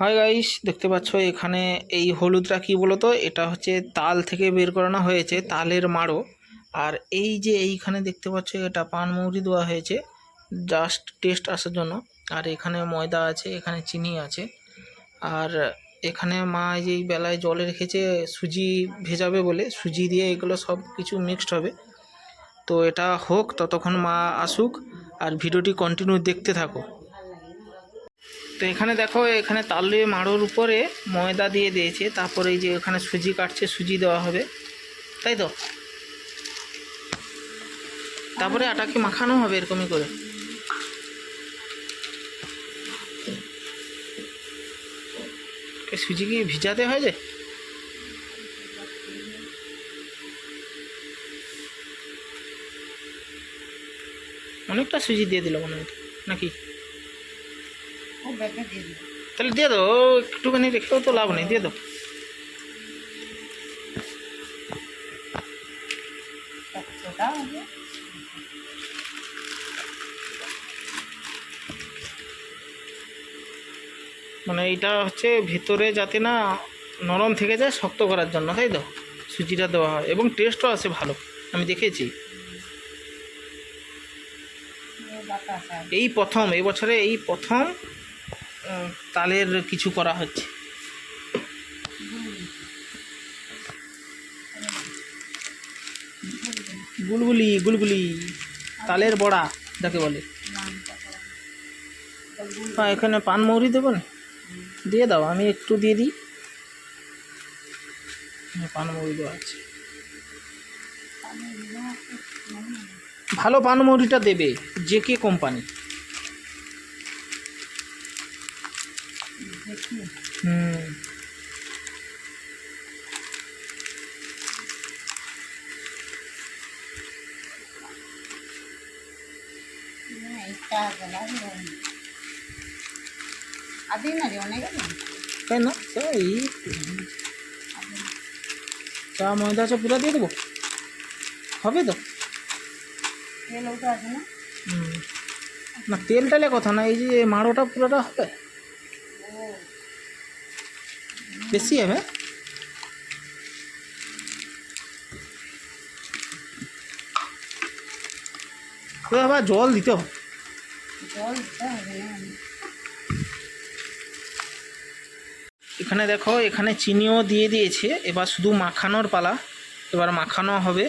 Hi guys দেখতে পাচ্ছ এখানে এই হলুদটা কি বলতো? এটা হচ্ছে তাল থেকে বের করানো হয়েছে, তালের মাড়ো। আর এই যে এইখানে দেখতে পাচ্ছ এটা পানমৌরি দেওয়া হয়েছে জাস্ট টেস্ট আসার জন্য। আর এখানে ময়দা আছে, এখানে চিনি আছে। আর এখানে মা এই যে এই বেলায় জলে রেখেছে, সুজি ভেজাবে বলে, সুজি দিয়ে এগুলো সব কিছু মিক্সড হবে। তো এটা হোক, ততক্ষণ মা আসুক, আর ভিডিওটি কন্টিনিউ দেখতে থাকো। তো এখানে দেখো, এখানে তালে মাড়োর উপরে ময়দা দিয়ে দিয়েছে, তারপরে এই যে এখানে সুজি কাটছে, সুজি দেওয়া হবে, তাই তো? তারপরে আটাকে মাখানো হবে এরকমই করে? সুজি কি ভিজাতে হয় যে অনেকটা সুজি দিয়ে দিল মনে হয়, নাকি ও ব্যাগটা দিয়ে দিও তাহলে দিয়ে দাও একটুখানি রেখেও তো লাভ নেই, দিয়ে দাও। মানে এইটা হচ্ছে ভেতরে যাতে না নরম থেকে যায় শক্ত করার জন্য, তাই তো? সুজিটা দেওয়া হয়, এবং টেস্টও আসে ভালো, আমি দেখেছি। এই প্রথম, এই বছরে এই প্রথম তালের কিছু করা হচ্ছে। গুলগুলি গুলগুলি তালের বড়া যাকে বলে। হ্যাঁ এখানে পানমৌরি দেবো না? দিয়ে দাও আমি একটু দিয়ে দিই। হ্যাঁ, পানমৌরি দেওয়া আছে। ভালো পানমৌরিটা দেবে যে কে কোম্পানি হুম তাই না এই। চা ময়দা সব পুরা দিয়ে দেবো? হবে তো? তেল ওটা আছে না? না তেল টেলে কথা না এই যে মাড়োটা পুরোটা হবে? বেশি হবে? আবার জল দিতে হবে। এখানে দেখো এখানে চিনিও দিয়ে দিয়েছে। এবার শুধু মাখানোর পালা। এবার মাখানো হবে।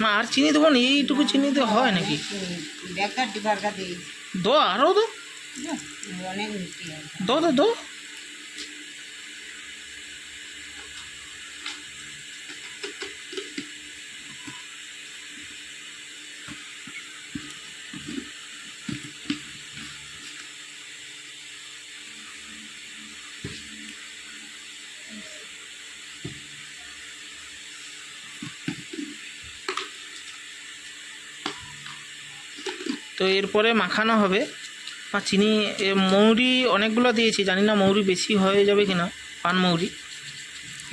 না আর চিনি দেবো না এইটুকু চিনি দিয়ে হয় নাকি? দো আরও দো দো দো। তো এরপরে মাখানো হবে। আর চিনি মৌরি অনেকগুলো দিয়েছি, জানি না মৌরি বেশি হয়ে যাবে কিনা, পান মৌরি।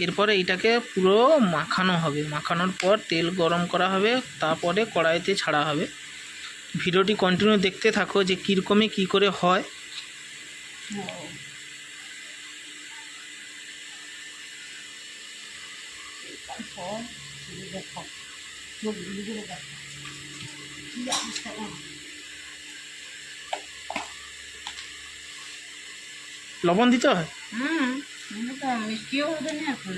এরপরে এইটাকে পুরো মাখানো হবে। মাখানোর পর তেল গরম করা হবে, তারপরে কড়াইতে ছাড়া হবে। ভিডিওটি কন্টিনিউ দেখতে থাকো যে কীরকমে কী করে হয়। দেখো চোখগুলো দেখো কি অবস্থা লবণ দিতে হয়? হুম মিষ্টিও হবে না এখন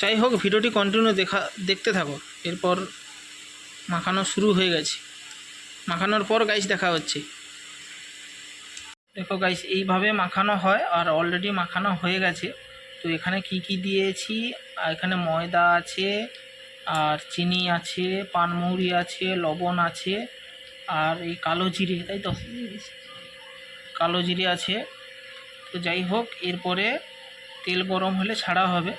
যাই হোক ভিডিওটি কন্টিনিউ দেখা দেখতে থাকো। এরপর মাখানো শুরু হয়ে গেছে। মাখানোর পর গাইস দেখা হচ্ছে। দেখো গাইস এইভাবে মাখানো হয় আর অলরেডি মাখানো হয়ে গেছে। তো এখানে কি কি দিয়েছি? আর এখানে ময়দা আছে আর চিনি আছে পানমৌরি আছে, লবণ আছে, আর এই কালো জিরে, তাই তো? কালো জিরে আছে। তো যাই হোক, এরপরে তেল গরম হলে ছাড়া হবে।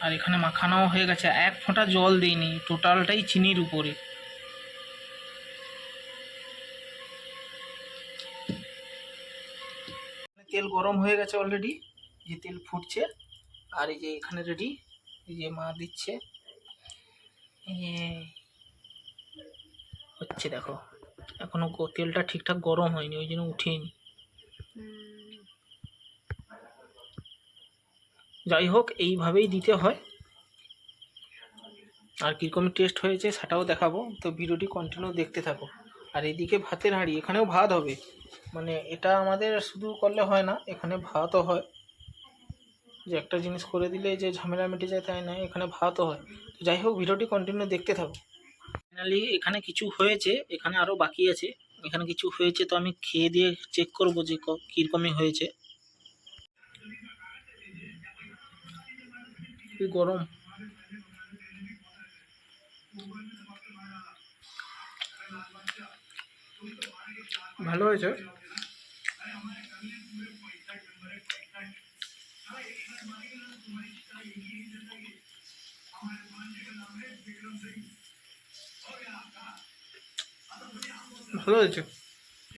আর এখানে মাখানাও হয়ে গেছে। এক ফোঁটা জল দিইনি, টোটালটাই চিনির উপরে। তেল গরম হয়ে গেছে অলরেডি, যে তেল ফুটছে। আর এই যে এখানে রেডি যে মা দিচ্ছে। এই যে দেখাচ্ছি দেখো, এখনও তেলটা ঠিকঠাক গরম হয়নি, ওই জন্য উঠেনি। যাই হোক, এইভাবেই দিতে হয়। আর কীরকম টেস্ট হয়েছে সেটাও দেখাবো, তো ভিডিওটি কন্টিনিউ দেখতে থাকো। আর এদিকে ভাতের হাঁড়ি, এখানেও ভাত হবে। মানে এটা আমাদের শুধু করলে হয় না, এখানে ভাতও হয়। যে একটা জিনিস করে দিলে যে ঝামেলা মিটে যায় তাই না এখানে ভাতও হয়। তো যাই হোক, ভিডিওটি কন্টিনিউ দেখতে থাকো। ফাইনালি এখানে কিছু হয়েছে, এখানে আরও বাকি আছে। এখানে কিছু হয়েছে তো আমি খেয়ে দিয়ে চেক করব যে কীরকমই হয়েছে। গরম। ভালো হয়েছে? ভালো হয়েছে।